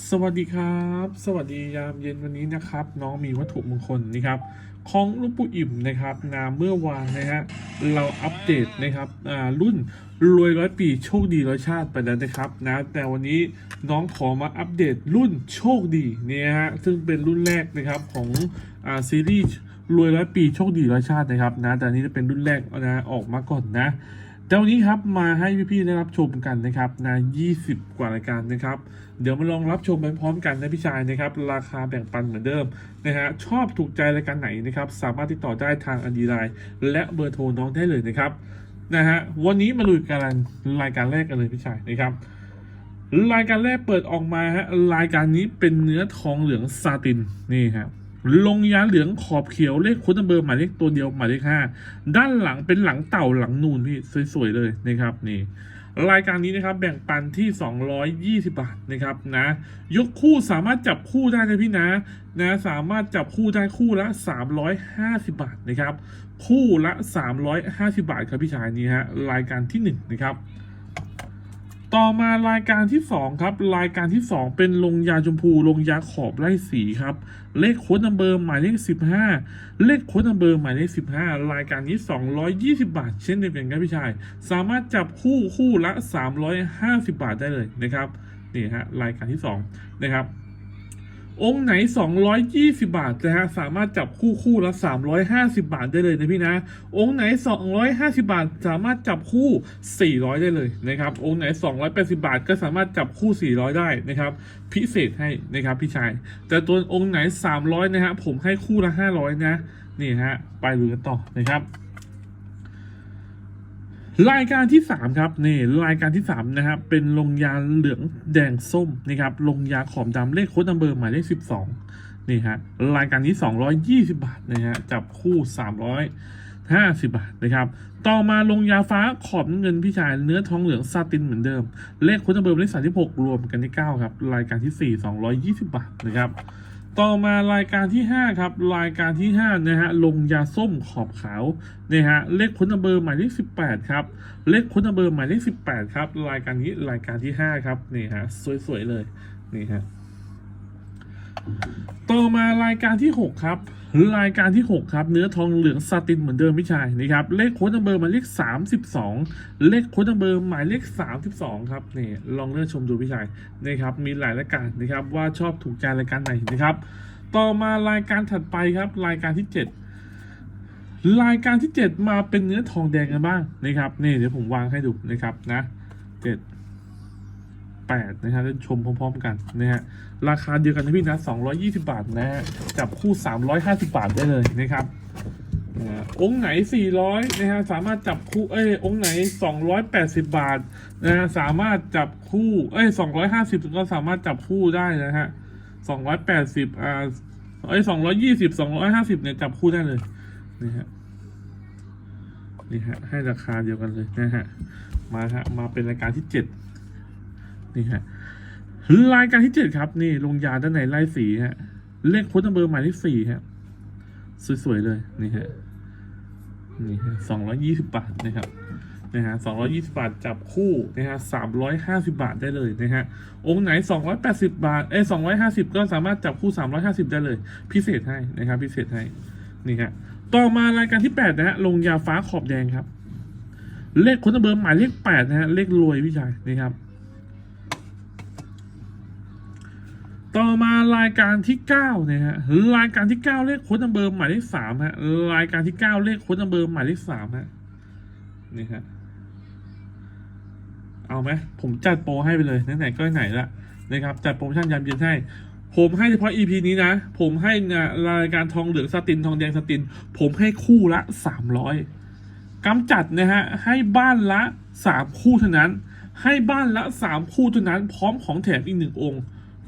สวัสดีครับ สวัสดียามเย็นวันนี้นะครับ น้องมีวัตถุมงคลนะครับของลูกปู่อิ่มนะครับนาเมื่อวานนะฮะเราอัปเดตนะครับอ่ารุ่นรวยร้อยปีโชคดีร้อยชาติไปแล้วนะครับนะแต่วันนี้น้องขอมาอัปเดตรุ่นโชคดีเนี่ยฮะซึ่งเป็นรุ่นแรกนะครับของอ่าซีรีส์รวยร้อยปีโชคดีร้อยชาตินะครับนะแต่นนี้จะเป็นรุ่นแรกนะออกมาก่อนนะ แต่วันนี้ครับมาให้พี่ๆได้รับชมกันนะครับนะ20 กว่ารายการนะครับ เดี๋ยวมาลองรับชมไปพร้อมกันนะพี่ชายนะครับ ราคาแบ่งปันเหมือนเดิมนะฮะชอบถูกใจรายการไหนนะครับ สามารถติดต่อได้ทางอันดีไลน์และเบอร์โทรน้องได้เลยนะครับนะฮะวันนี้มาลุยกันรายการแรกกันเลยพี่ชายนะครับรายการแรกเปิดออกมาฮะรายการนี้เป็นเนื้อทองเหลืองซาตินนี่ครับ ลงยาเหลืองขอบเขียวเลขคุณเบอร์หมายเลขตัวเดียวหมายเลขห้าด้านหลังเป็นหลังเต่าหลังนูนพี่สวยๆเลยนะครับนี่รายการนี้นะครับแบ่งปันที่ 220 บาทนะครับนะยกคู่สามารถจับคู่ได้นะพี่นะนะสามารถจับคู่ได้คู่ละ 350 บาทนะครับคู่ละ 350 บาทครับพี่ชายนี่ฮะรายการที่1นะครับ ต่อมารายการที่ 2 ครับ รายการที่ 2 เป็นลงยาชมพูลงยาขอบไล่สีครับ เลขโค้ดนัมเบอร์หมายเลข 15 เลขโค้ดนัมเบอร์หมายเลข 15 รายการนี้ 220 บาท เช่นเดียวกันครับพี่ชาย สามารถจับคู่คู่ละ 350 บาทได้เลยนะครับ นี่ฮะรายการที่ 2 นะครับ องค์ไหน 220 บาทนะฮะสามารถจับคู่คู่ละ 350 บาทได้เลยนะพี่นะ องค์ไหน 250 บาท สามารถจับคู่ 400 ได้เลยนะครับองค์ไหน 280 บาท ก็สามารถจับคู่ 400 ได้นะครับพิเศษให้นะครับพี่ชาย แต่ตัวองค์ไหน 300 นะฮะผมให้คู่ละ 500 นะนี่ฮะไปดูกันต่อนะครับ รายการที่ 3 ครับนี่รายการที่3นะครับเป็นลงยาเหลืองแดงส้มนะครับลงยาขอบดำเลขโค้ดนัมเบอร์หมายเลข 12นี่ฮะรายการนี้ 220 บาทนะฮะจับคู่ 350 บาทนะครับต่อมาลงยาฟ้าขอบเงินพี่ชายเนื้อทองเหลืองซาตินเหมือนเดิม เลขโค้ดนัมเบอร์หมายเลข36 รวมกันที่ 9 ครับ รายการที่ 4 220 บาทนะครับ ต่อมารายการที่ 5 ครับ รายการที่5นะฮะลงยาส้มขอบขาวนะฮะเลขคุณนเบอร์หมายเลข18 ครับ เลขคุณนเบอร์หมายเลข18 ครับ รายการนี้รายการที่ 5 ครับนี่ฮะสวยๆเลยนี่ฮะ ต่อมารายการที่ 6 ครับรายการที่ 6 ครับ เนื้อทองเหลืองซาตินเหมือนเดิมพี่ชายนะครับเลขโค้ดนัมเบอร์หมายเลข 32 เลขโค้ดนัมเบอร์หมายเลข 32 ครับนี่ลองเลือกชมดูพี่ชายนะครับมีหลายรายการนะครับว่าชอบถูกใจรายการไหนนะครับ ต่อมารายการถัดไปครับ รายการที่ 7 รายการที่ 7 มาเป็นเนื้อทองแดงกันบ้างนะครับนี่เดี๋ยวผมวางให้ดูนะครับนะเจ็ดแปดนะครับจะชมพร้อมๆกันนะฮะราคาเดียวกันนะพี่นะ220 บาทนะฮะจับคู่ 350 บาทได้เลยนะครับองค์ไหน 400นะฮะสามารถจับคู่เอ้ยองค์ไหน 280 บาทนะฮะสามารถจับคู่เอ้ย250 ก็สามารถจับคู่ได้นะฮะ280อ่าเอ้ย220 250เนี่ยจับคู่ได้เลยนะฮะนี่ฮะให้ราคาเดียวกันเลยนะฮะมาฮะมาเป็นรายการที่ 7 นี่ฮะรายการที่เจ็ดครับ นี่ลงยาด้านในไล่สีฮะ เลขโค้ดนัมเบอร์หมายเลขสี่ฮะ สวยๆเลยนี่ฮะนี่ฮะสองร้อยี่สิบบาทนะครับนะฮะสองร้อยี่สิบาทจับคู่นะฮะสามร้อยห้าสิบาทได้เลยนะฮะ องค์ไหนสองร้อยแปดสิบาท เอ้สองร้อยห้าสิบก็สามารถจับคู่สามร้อยห้าสิบได้เลย พิเศษให้นะครับ พิเศษให้ นี่ฮะ ต่อมารายการที่แปดนะฮะ ลงยาฟ้าขอบแดงครับ เลขคนัมเบอร์หมายเลขแปดนะฮะ เลขรวยพี่ชายนี่ครับ ต่อมารายการที่เก้าเนี่ยฮะรายการที่เก้าเลขโค้ดนัมเบอร์หมายเลขสามฮะรายการที่เก้าเลขโค้ดนัมเบอร์หมายเลขสามฮะนี่ฮะเอาไหมผมจัดโปรให้ไปเลยไหนๆก็ไหนละนะครับจัดโปรโมชั่นยามเย็นให้ ผมให้เฉพาะ EP นี้นะ ผมให้นะรายการทองเหลืองสตินทองแดงสติน ผมให้คู่ละสามร้อยกำจัดนะฮะให้บ้านละสามคู่เท่านั้น ให้บ้านละสามคู่เท่านั้น พร้อมของแถมอีกหนึ่งองค์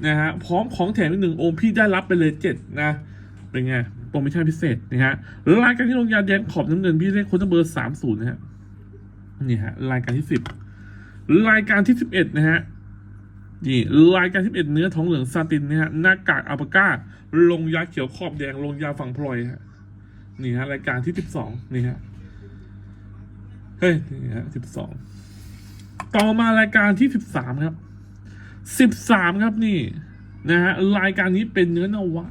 นะฮะพร้อมของแถมอีกหนึ่งองค์พี่ได้รับไปเลยเจ็ดนะเป็นไงโปรโมชั่นพิเศษนะฮะรายการที่ลงยาแดงขอบน้ำเงินพี่เลขคนเบอร์สามศูนย์นะฮะนี่ฮะรายการที่สิบรายการที่สิบเอ็ดนะฮะนี่รายการที่สิบเอ็ดเนื้อทองเหลืองซาตินนะฮะหน้ากากอัลปาก้า ลงยาเขียวขอบแดงลงยาฝั่งพลอยฮะนี่ฮะรายการที่สิบสองนี่ฮะเฮ้ยนี่ฮะสิบสองต่อมารายการที่สิบสามครับ สิบสามครับนี่นะฮะรายการนี้เป็นเนื้อนวะ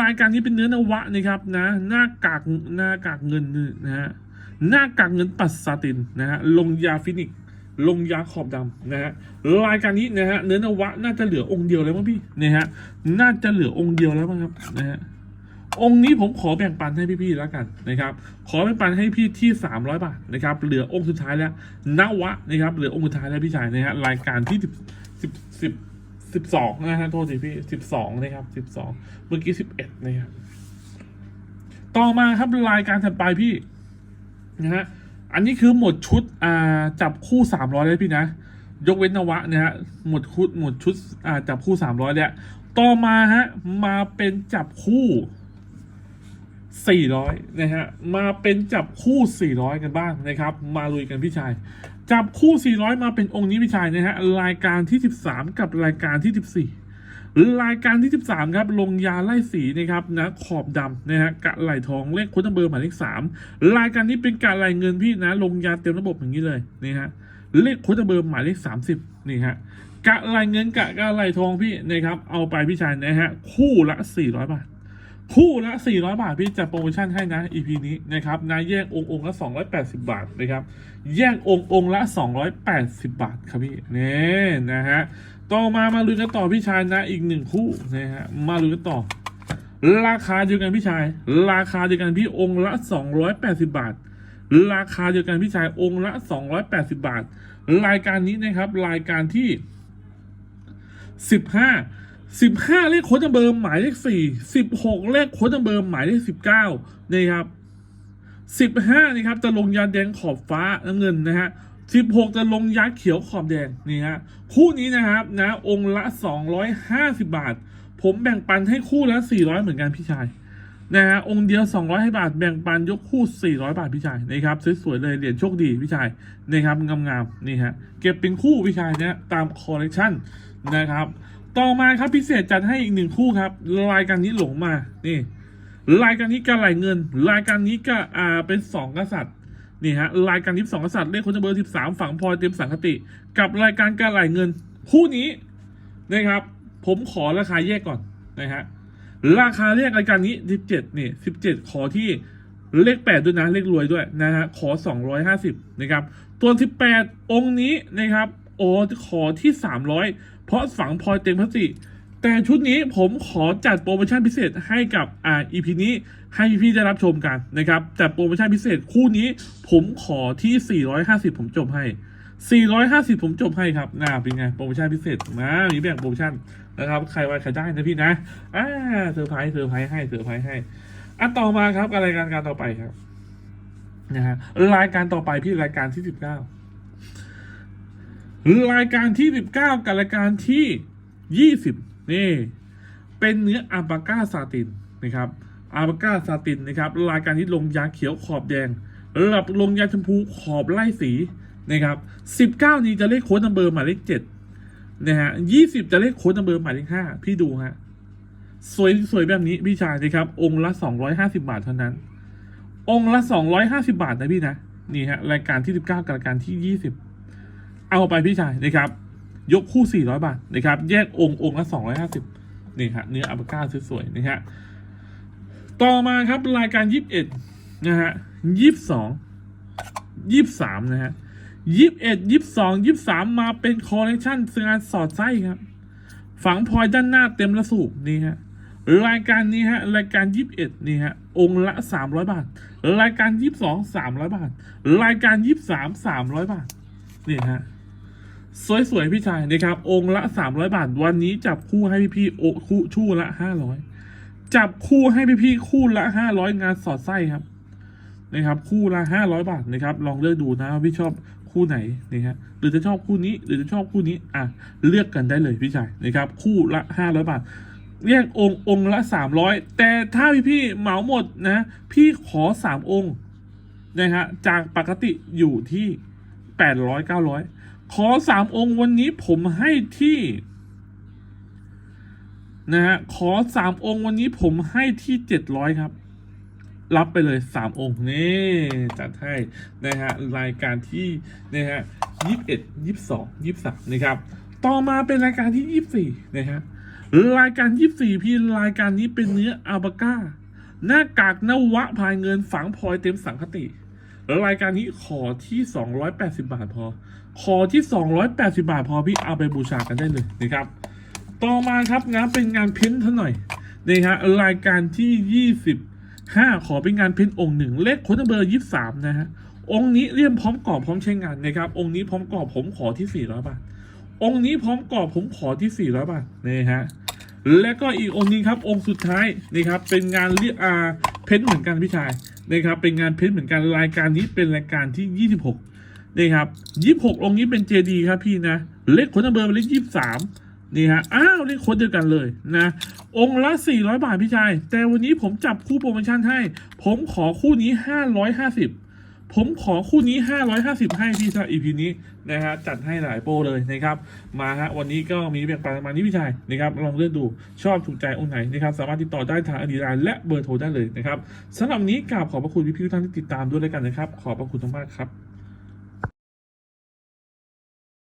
รายการนี้เป็นเนื้อนวะนะครับนะหน้ากากหน้ากากเงินนะฮะหน้ากากเงินปัสซาตินนะฮะลงยาฟินิกลงยาขอบดำนะฮะรายการนี้นะฮะเนื้อนวะน่าจะเหลือองค์เดียวแล้วมั้งพี่นะฮะน่าจะเหลือองค์เดียวแล้วมั้งครับนะฮะองค์นี้ผมขอแบ่งปันให้พี่ๆแล้วกันนะครับ ขอแบ่งปันให้พี่ที่ 300 บาทนะครับ เหลือองค์สุดท้ายแล้วนวะนะครับ เหลือองค์สุดท้ายแล้วพี่ชายนะฮะรายการที่ 10 10 10สิบสองนะฮะโทษทีพี่สิบสองนะครับสิบสองเมื่อกี้สิบเอ็ดนะครับต่อมาครับรายการถัดไปพี่นะฮะอันนี้คือหมดชุดอ่าจับคู่สามร้อยเลยพี่นะ ยกเว้นนวะนะฮะหมดชุดหมดชุดอ่าจับคู่สามร้อยเนี่ยต่อมาฮะมาเป็นจับคู่สี่ร้อยนะฮะมาเป็นจับคู่สี่ร้อยกันบ้างนะครับ มาลุยกันพี่ชาย จับคู่ 400 มาเป็นองค์นี้พี่ชายนะฮะรายการที่ 13 กับรายการที่ 14 รายการที่ 13 ครับ ลงยาไล่สีนะครับนะขอบดำนะฮะกะไหลทองเลขค้ดเบอร์หมายเลข3รายการนี้เป็นกะไหลเงินพี่นะ ลงยาเต็มระบบอย่างนี้เลยนี่ฮะเลขค้ดเบอร์หมายเลข 30 นี่ฮะกะไหลเงินกะกะไหลทองพี่นะครับเอาไปพี่ชายนะฮะคู่ละ 400 บาท คู่ละ 400 บาท พี่จัดโปรโมชั่นให้นะ EP นี้นะครับนะแยกองค์องค์ละ 280 บาทนะครับแยกองค์องค์ละ 280 บาทครับพี่นี่นะฮะต่อมามาลุ้นกันต่อพี่ชายนะอีกหนึ่งคู่นะฮะมาลุ้นกันต่อ ราคาเดียวกันพี่ชาย ราคาเดียวกันพี่องค์ละ 280 บาท ราคาเดียวกันพี่ชายองค์ละ 280 บาท รายการนี้นะครับรายการที่สิบห้า สิบห้าเลขโค้ดเบอร์หมายเลขสี่สิบหกเลขโค้ดเบอร์หมายเลขสิบเก้านะครับสิบห้านี่ครับจะลงยาแดงขอบฟ้าน้ำเงินนะฮะสิบหกจะลงยาเขียวขอบแดงนี่ฮะคู่นี้นะครับนะองค์ละสองร้อยห้าสิบาท ผมแบ่งปันให้คู่ละสี่ร้อยเหมือนกันพี่ชายนะฮะองค์เดียวสองร้อยบาทแบ่งปันยกคู่สี่ร้อยบาทพี่ชายนะครับสวยๆเลยเหรียญโชคดีพี่ชายนะครับงามๆนี่ฮะเก็บเป็นคู่พี่ชายเนี่ยตามคอลเลกชันนะครับ ต่อมาครับพิเศษจัดให้อีกหนึ่งคู่ครับ รายการนี้หลงมา นี่ รายการนี้การไหลเงิน รายการนี้ก็อ่าเป็นสองกษัตริย์นี่ฮะรายการที่สองกษัตริย์เลขคนจะเบอร์สิบสามฝังพลอยเต็มสังคติ กับรายการการไหลเงิน คู่นี้นะครับ ผมขอราคาแยกก่อนนะฮะราคาแยกรายการนี้สิบเจ็ดนี่สิบเจ็ดขอที่เลขแปดด้วยนะเลขรวยด้วยนะฮะขอสองร้อยห้าสิบนะครับ ตัวสิบแปดองค์นี้นะครับ อ้ขอที่สามร้อยเพราะฝังพลอยเต็มพลาสติกแต่ชุดนี้ผมขอจัดโปรโมชั่นพิเศษให้กับอ่า EP นี้ให้พี่ๆได้รับชมกันนะครับจัดโปรโมชั่นพิเศษคู่นี้ผมขอที่ 450 ผมจบให้ 450 ผมจบให้ครับน่าเป็นไงโปรโมชั่นพิเศษนะมีแบ่งโปรโมชั่นนะครับ ใครไว้ใครได้นะพี่นะอ่าเซอร์ไพรส์เซอร์ไพรส์ให้เซอร์ไพรส์ให้อะต่อมาครับรายการการต่อไปครับนะฮะรายการต่อไปพี่รายการที่ 19 รายการที่ 19 กับรายการที่ 20 นี่ เป็นเนื้ออาบาก้าซาตินนะครับอาบาก้าซาตินนะครับรายการที่ลงยาเขียวขอบแดงระดับลงยาชมพูขอบไล่สีนะครับ 19 นี้จะเลขโค้ดนัมเบอร์หมายเลข7นะฮะ20 จะเลขโค้ดนัมเบอร์หมายเลข5พี่ดูฮะสวยสวยแบบนี้พี่ชายนะครับ องค์ละ 250 บาทเท่านั้น องค์ละ 250 บาทนะพี่นะ นี่ฮะรายการที่ 19 กับรายการที่ 20 เอาไปพี่ชายนะครับ ยกคู่ 400 บาทนะครับ แยกองค์องค์ละ 250นี่ฮะเนื้ออัปก้าสวยๆนะฮะต่อมาครับรายการ 21 นะฮะ 22 23 นะฮะ 21 22 23 มาเป็นคอลเลคชันงานสอดไส้ครับ ฝังพลอยด้านหน้าเต็มระสูบนี่ฮะรายการนี้ฮะ รายการ 21 นี่ฮะ องค์ละ 300 บาท รายการ 22 300 บาท รายการ 23 300 บาท นี่ฮะ สวยๆ พี่ชายนะครับ องค์ละ 300 บาท วันนี้จับคู่ให้พี่ๆโอคู่ชู่ละ 500 จับคู่ให้พี่ๆคู่ละ 500 งานสอดไส้ครับนะครับ คู่ละ 500 บาทนะครับ ลองเลือกดูนะว่าพี่ชอบคู่ไหนนะฮะหรือจะชอบคู่นี้หรือจะชอบคู่นี้อะเลือกกันได้เลยพี่ชายนะครับ คู่ละ 500 บาทแยกองค์องค์ละ 300 แต่ถ้าพี่ๆเหมาหมดนะพี่ขอ 3 องค์นะฮะจากปกติอยู่ที่ 800 900 ขอ3องค์วันนี้ผมให้ที่นะฮะขอ3องค์วันนี้ผมให้ที่700ครับ รับไปเลย3องค์นี่จัดให้นะฮะรายการที่นะฮะ21 22 23นะครับ ต่อมาเป็นรายการที่24นะฮะรายการ24พี่รายการนี้เป็นเนื้ออัลปาก้า หน้ากากนวะพายเงินฝังพลอยเต็มสังคติ แล้วรายการนี้ขอที่ 280 บาทพอ ขอที่ 280 บาทพอพี่เอาไปบูชากันได้เลยนะครับ ต่อมาครับงานเป็นงานเพ้นท์ท่าหน่อยนี่ฮะรายการที่ 25 ขอเป็นงานเพ้นท์องค์หนึ่งเลขค้นเบอร์ 23 นะฮะองค์นี้เรียมพร้อมกรอบพร้อมใช้งานนะครับ องค์นี้พร้อมกรอบผมขอที่ 400 บาท องค์นี้พร้อมกรอบผมขอที่ 400 บาทนี่ฮะและก็อีกองค์นี้ครับองค์สุดท้ายนี่ครับเป็นงานเรียกอาเพ้นท์เหมือนกันพี่ชาย นะครับเป็นงานเพ้นท์เหมือนกันรายการนี้เป็นรายการที่ 26นี่ครับ26 องค์นี้เป็นเจดีครับพี่นะเลขคนเบอร์เป็นเลข23นี่ฮะอ้าวเลขคนเดียวกันเลยนะองค์ละ 400 บาทพี่ชาย แต่วันนี้ผมจับคู่โปรโมชั่นให้ ผมขอคู่นี้ 550 ผมขอคู่นี้ 550 ให้พี่สำหรับ EP นี้นะฮะจัดให้หลายโปรเลยนะครับ มาฮะวันนี้ก็มีแบ่งปันประมาณนี้พี่ชายนะครับลองเลือกดูชอบถูกใจองค์ไหนนะครับสามารถติดต่อได้ทางอดีไลน์และเบอร์โทรได้เลยนะครับสำหรับนนี้กราบขอบพระคุณพี่ๆทุกท่านที่ติดตามด้วยแล้วกันนะครับ ขอบพระคุณมากๆครับ